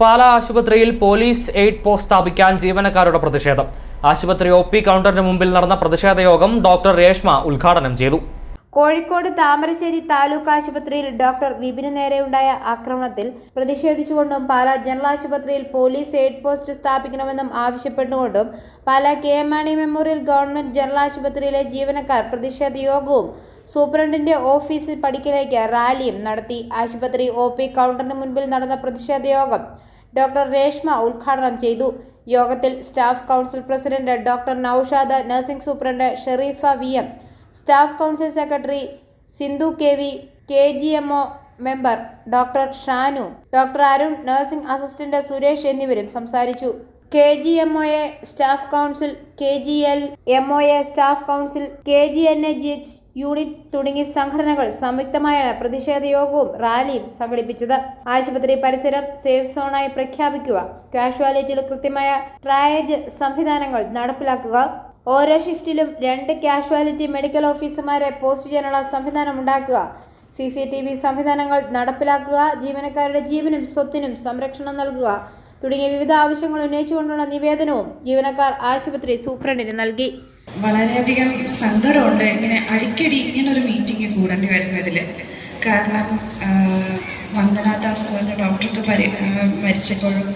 പാലാ ആശുപത്രിയിൽ police aid post സ്ഥാപിക്കാൻ ജീവനക്കാരുടെ പ്രതിഷേധം. ആശുപത്രി ഒ പി കൗണ്ടറിന് മുമ്പിൽ നടന്ന പ്രതിഷേധ യോഗം ഡോക്ടർ രേഷ്മ ഉദ്ഘാടനം ചെയ്തു. കോഴിക്കോട് താമരശ്ശേരി താലൂക്ക് ആശുപത്രിയിൽ ഡോക്ടർ വിപിന് നേരെയുണ്ടായ ആക്രമണത്തിൽ പ്രതിഷേധിച്ചുകൊണ്ടും പാലാ ജനറൽ ആശുപത്രിയിൽ പോലീസ് എയ്ഡ് പോസ്റ്റ് സ്ഥാപിക്കണമെന്നും ആവശ്യപ്പെട്ടുകൊണ്ടും Pala K M Mani memorial government general ആശുപത്രിയിലെ ജീവനക്കാർ പ്രതിഷേധ യോഗവും സൂപ്രണ്ടിന്റെ ഓഫീസിൽ പടിക്കലേക്ക് റാലിയും നടത്തി. ആശുപത്രി ഒ പി കൗണ്ടറിന് മുൻപിൽ നടന്ന പ്രതിഷേധ യോഗം ഡോക്ടർ രേഷ്മ ഉദ്ഘാടനം ചെയ്തു. യോഗത്തിൽ staff council president doctor Noushad nursing superintendent Shareefa V M staff council secretary Sindhu K V K G M O member doctor Shanu doctor Arun nursing assistant Suresh എന്നിവരും സംസാരിച്ചു. K G M O A staff council K G L M O A staff council K G N A G H unit തുടങ്ങിയ സംഘടനകൾ സംയുക്തമായാണ് പ്രതിഷേധ യോഗവും റാലിയും സംഘടിപ്പിച്ചത്. ആശുപത്രി പരിസരം സേഫ് സോണായി പ്രഖ്യാപിക്കുക കാഷ്വാലിറ്റിയിൽ കൃത്യമായ ട്രയേജ് സംവിധാനങ്ങൾ നടപ്പിലാക്കുക ഓരോ ഷിഫ്റ്റിലും രണ്ട് കാഷ്വാലിറ്റി മെഡിക്കൽ ഓഫീസർമാരെ പോസ്റ്റ് ചെയ്യാനുള്ള സംവിധാനം ഉണ്ടാക്കുക. സി സി ടി വി സംവിധാനങ്ങൾ നടപ്പിലാക്കുക ജീവനക്കാരുടെ ജീവനും സ്വത്തിനും സംരക്ഷണം നൽകുക തുടങ്ങിയ വിവിധ ആവശ്യങ്ങൾ ഉന്നയിച്ചുകൊണ്ടുള്ള നിവേദനവും ജീവനക്കാർ ആശുപത്രി സൂപ്രണ്ടിന് നൽകി. വളരെയധികം സങ്കടമുണ്ട് ഇങ്ങനെ അടിക്കടി ഇങ്ങനൊരു മീറ്റിംഗ് കൂടേണ്ടി വരുന്നതിൽ കാരണം വന്ദനാദാസ് പറഞ്ഞ ഡോക്ടർക്ക് പരി മരിച്ചപ്പോഴും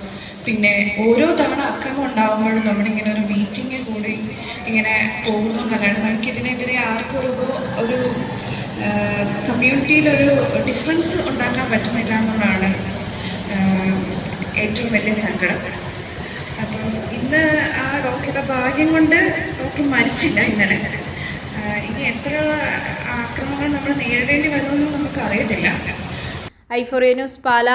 പിന്നെ ഓരോ തവണ അക്രമം ഉണ്ടാകുമ്പോഴും നമ്മളിങ്ങനെ ഒരു മീറ്റിംഗ് ഇങ്ങനെ പോകുന്നു എന്നുള്ളതാണ്. നമുക്ക് ഇതിനെതിരെ ആർക്കും ഒരു ഒരു കമ്മ്യൂണിറ്റിയിലൊരു ഡിഫറൻസ് ഉണ്ടാക്കാൻ പറ്റുന്നില്ല എന്നുള്ളതാണ് ഏറ്റവും വലിയ സങ്കടം. അപ്പോൾ ഇന്ന് ആ ഡോക്ടറുടെ ഭാഗ്യം കൊണ്ട് ഡോക്ടർ മരിച്ചില്ല ഇന്നലെ. ഇനി എത്ര ആക്രമണങ്ങൾ നമ്മൾ നേരിടേണ്ടി വരുമെന്ന് നമുക്ക് അറിയത്തില്ല ഐഫോറിയ ന്യൂസ് പാല.